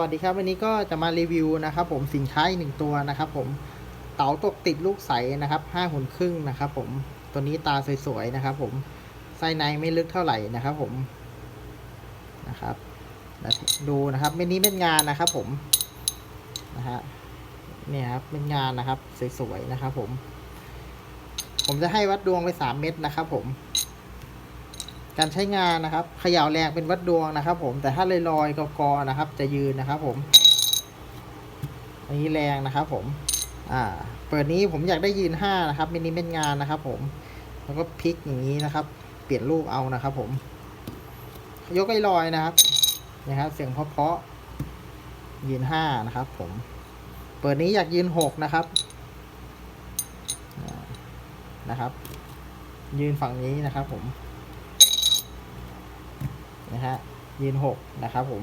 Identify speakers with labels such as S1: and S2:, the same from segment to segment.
S1: วัสดีครับ วันนี้ก็จะมารีวิวนะครับ ผมสินค้าอีกหนึ่งตัวนะครับผมเต๋าตกติดลูกใสนะครับห้าหุ่นครึ่งนะครับผมตัวนี้ตาสวยๆนะครับ ผมไส้ในไม่ลึกเท่าไหร่นะครับ ผมนะครับดูนะครับเม็ดนี้เม็ดงานนะครับ ผมนะฮะเนี่ยครับเม็ดงานนะครับสวยๆนะครับ ผม ผมจะให้วัดดวงไปสามเม็ดนะครับ ผม การใช้งานนะครับเขย่าแรงเป็นวัดดวงนะครับ ผมแต่ถ้าลอยลอยๆกอๆนะครับ จะยืนนะครับ ผมอันนี้แรงนะครับ ผม อ่า เปิดนี้ผมอยากได้ยืนห้านะครับมินิเม็ดงานนะครับ ผม แล้วก็พลิกอย่างนี้นะครับ เปลี่ยนรูปเอานะครับ ผม ยกไอ้ลอยนะครับนะครับเสียงเพาะๆยืนห้านะครับ ผม เปิดนี้อยากยืนหกนะครับนะครับ ยืนฝั่งนี้นะครับ ผม นะฮะยืนหกนะครับผม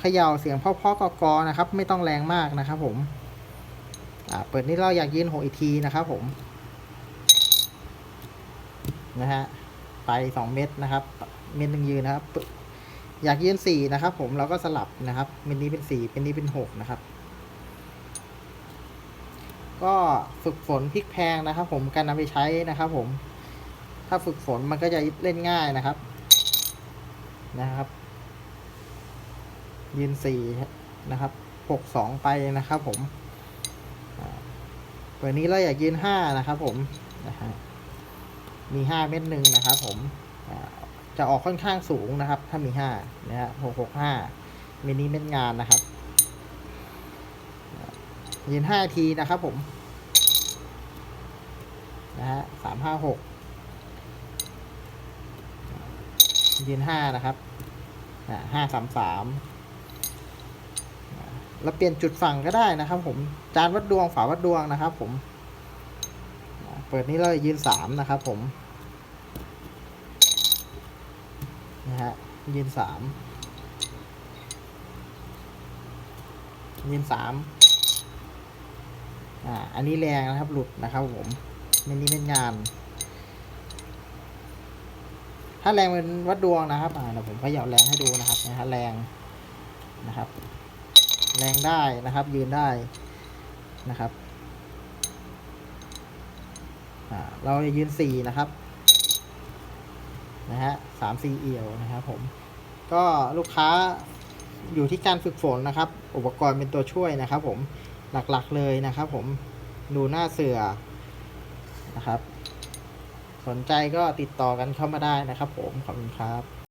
S1: เขย่าเสียงพ่อๆกอๆนะครับ ไม่ต้องแรงมากนะครับ ผมอ่าเปิดนี่เราอยากยืนหกอีกทีนะครับ ผมนะฮะไปสองเม็ดนะครับ เม็ดหนึ่งยืนนะครับ อยากยืนสี่นะครับ ผมเราก็สลับนะครับเม็ดนี้เป็นสี่เป็นนี้เป็นหกนะครับก็ฝึกฝนพลิกแพงนะครับ ผมการนำไปใช้นะครับ ผม ถ้าฝึกฝนมันก็จะเล่นง่ายนะครับ นะครับ ยืนสี่นะครับหกสองไปนะครับผมอ่าเปิดนี้เราอยากยืนห้านะครับผมนะฮะมีห้าเม็ดหนึ่งนะครับ ผมจะออกค่อนข้างสูงนะครับ ถ้ามีห้านะฮะหกหกห้ามินิเม็ดงานนะครับ ยืนห้าทีนะครับผมนะฮะสามห้าหก ยืนห้านะครับห้าสามสามเราเปลี่ยนจุดฝั่งก็ได้นะครับ ผมจานวัดดวงฝาวัดดวงนะครับ ผม เปิดนี้เรายืนสามนะครับผมนะฮะยืนสามยืนสามอ่าอันนี้แรงนะครับหลุดนะครับผมไม่นี้เป็นงาน ถ้าแรงเป็นวัดดวงนะครับอ่าเดี๋ยวผมขยับแรงให้ดูนะครับนะฮะแรงนะครับ แรงได้นะครับ ยืนได้นะครับอ่าเราจะยืนสี่นะครับนะฮะสามสี่เอี่ยวนะครับผมก็ลูกค้าอยู่ที่การฝึกฝนนะครับ อุปกรณ์เป็นตัวช่วยนะครับ ผมหลักๆเลยนะครับ ผมดูหน้าเสือนะครับ สนใจก็ติดต่อกันเข้ามาได้นะครับผม ขอบคุณครับ